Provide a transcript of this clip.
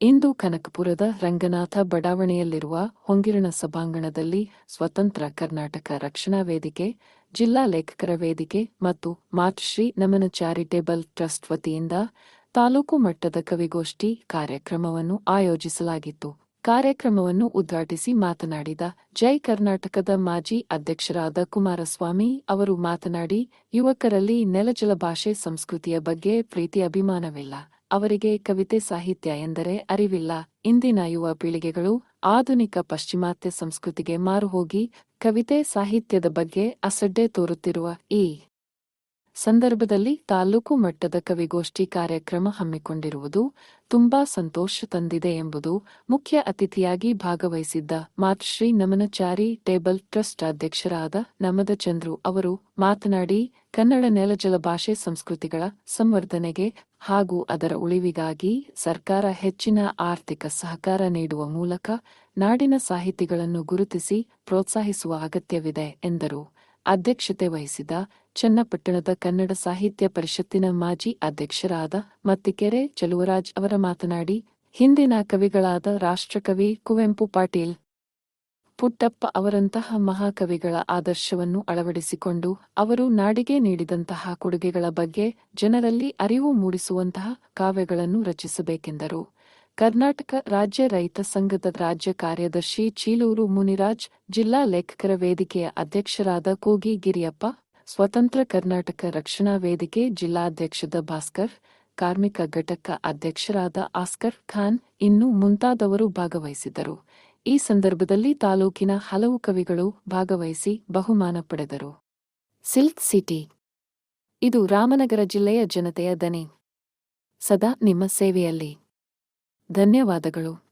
ಇಂದು ಕನಕಪುರದ ರಂಗನಾಥ ಬಡಾವಣೆಯಲ್ಲಿರುವ ಹೊಂಗಿರಣ ಸಭಾಂಗಣದಲ್ಲಿ ಸ್ವತಂತ್ರ ಕರ್ನಾಟಕ ರಕ್ಷಣಾ ವೇದಿಕೆ, ಜಿಲ್ಲಾ ಲೇಖಕರ ವೇದಿಕೆ ಮತ್ತು ಮಾತೃಶ್ರೀ ನಮನ ಚಾರಿಟೇಬಲ್ ಟ್ರಸ್ಟ್ ವತಿಯಿಂದ ತಾಲೂಕು ಮಟ್ಟದ ಕವಿಗೋಷ್ಠಿ ಕಾರ್ಯಕ್ರಮವನ್ನು ಆಯೋಜಿಸಲಾಗಿತ್ತು. ಕಾರ್ಯಕ್ರಮವನ್ನು ಉದ್ಘಾಟಿಸಿ ಮಾತನಾಡಿದ ಜೈ ಕರ್ನಾಟಕದ ಮಾಜಿ ಅಧ್ಯಕ್ಷರಾದ ಕುಮಾರಸ್ವಾಮಿ ಅವರು ಮಾತನಾಡಿ, ಯುವಕರಲ್ಲಿ ನೆಲಜಲ ಭಾಷೆ, ಸಂಸ್ಕೃತಿಯ ಬಗ್ಗೆ ಪ್ರೀತಿ, ಅಭಿಮಾನವಿಲ್ಲ. ಅವರಿಗೆ ಕವಿತೆ ಸಾಹಿತ್ಯ ಎಂದರೆ ಅರಿವಿಲ್ಲ. ಇಂದಿನ ಯುವ ಪೀಳಿಗೆಗಳು ಆಧುನಿಕ ಪಶ್ಚಿಮಾತ್ಯ ಸಂಸ್ಕೃತಿಗೆ ಮಾರುಹೋಗಿ ಕವಿತೆ ಸಾಹಿತ್ಯದ ಬಗ್ಗೆ ಅಸಡ್ಡೆ ತೋರುತ್ತಿರುವ ಈ ಸಂದರ್ಭದಲ್ಲಿ ತಾಲೂಕು ಮಟ್ಟದ ಕವಿಗೋಷ್ಠಿ ಕಾರ್ಯಕ್ರಮ ಹಮ್ಮಿಕೊಂಡಿರುವುದು ತುಂಬಾ ಸಂತೋಷ ತಂದಿದೆ ಎಂಬುದು ಮುಖ್ಯ ಅತಿಥಿಯಾಗಿ ಭಾಗವಹಿಸಿದ್ದ ಮಾತೃಶ್ರೀ ನಮನಚಾರಿ ಟೇಬಲ್ ಟ್ರಸ್ಟ್ ಅಧ್ಯಕ್ಷರಾದ ನಮದ ಚಂದ್ರು ಅವರು ಮಾತನಾಡಿ, ಕನ್ನಡ ನೆಲಜಲ ಭಾಷೆ ಸಂಸ್ಕೃತಿಗಳ ಸಂವರ್ಧನೆಗೆ ಹಾಗೂ ಅದರ ಉಳಿವಿಗಾಗಿ ಸರ್ಕಾರ ಹೆಚ್ಚಿನ ಆರ್ಥಿಕ ಸಹಕಾರ ನೀಡುವ ಮೂಲಕ ನಾಡಿನ ಸಾಹಿತಿಗಳನ್ನು ಗುರುತಿಸಿ ಪ್ರೋತ್ಸಾಹಿಸುವ ಅಗತ್ಯವಿದೆ, ಎಂದರು. ಅಧ್ಯಕ್ಷತೆ ವಹಿಸಿದ ಚನ್ನಪಟ್ಟಣದ ಕನ್ನಡ ಸಾಹಿತ್ಯ ಪರಿಷತ್ತಿನ ಮಾಜಿ ಅಧ್ಯಕ್ಷರಾದ ಮತ್ತಿಕೆರೆ ಚಲುವರಾಜ್ ಅವರ ಮಾತನಾಡಿ, ಹಿಂದಿನ ಕವಿಗಳಾದ ರಾಷ್ಟ್ರಕವಿ ಕುವೆಂಪು ಪಾಟೀಲ್, ಪುಟ್ಟಪ್ಪ ಅವರಂತಹ ಮಹಾಕವಿಗಳ ಆದರ್ಶವನ್ನು ಅಳವಡಿಸಿಕೊಂಡು ಅವರು ನಾಡಿಗೆ ನೀಡಿದಂತಹ ಕೊಡುಗೆಗಳ ಬಗ್ಗೆ ಜನರಲ್ಲಿ ಅರಿವು ಮೂಡಿಸುವಂತಹ ಕಾವ್ಯಗಳನ್ನು ರಚಿಸಬೇಕೆಂದರು. ಕರ್ನಾಟಕ ರಾಜ್ಯ ರೈತ ಸಂಘದ ರಾಜ್ಯ ಕಾರ್ಯದರ್ಶಿ ಚೀಲೂರು ಮುನಿರಾಜ್, ಜಿಲ್ಲಾ ಲೇಖಕರ ವೇದಿಕೆಯ ಅಧ್ಯಕ್ಷರಾದ ಕೋಗಿ ಗಿರಿಯಪ್ಪ, ಸ್ವತಂತ್ರ ಕರ್ನಾಟಕ ರಕ್ಷಣಾ ವೇದಿಕೆ ಜಿಲ್ಲಾಧ್ಯಕ್ಷದ ಭಾಸ್ಕರ್, ಕಾರ್ಮಿಕ ಘಟಕ ಅಧ್ಯಕ್ಷರಾದ ಆಸ್ಕರ್ ಖಾನ್ ಇನ್ನು ಮುಂತಾದವರು ಭಾಗವಹಿಸಿದ್ದರು. ಈ ಸಂದರ್ಭದಲ್ಲಿ ತಾಲೂಕಿನ ಹಲವು ಕವಿಗಳು ಭಾಗವಹಿಸಿ ಬಹುಮಾನ ಪಡೆದರು. Silk city. ಇದು ರಾಮನಗರ ಜಿಲ್ಲೆಯ ಜನತೆಯ ದನಿ. ಸದಾ ನಿಮ್ಮ ಸೇವೆಯಲ್ಲಿ. ಧನ್ಯವಾದಗಳು.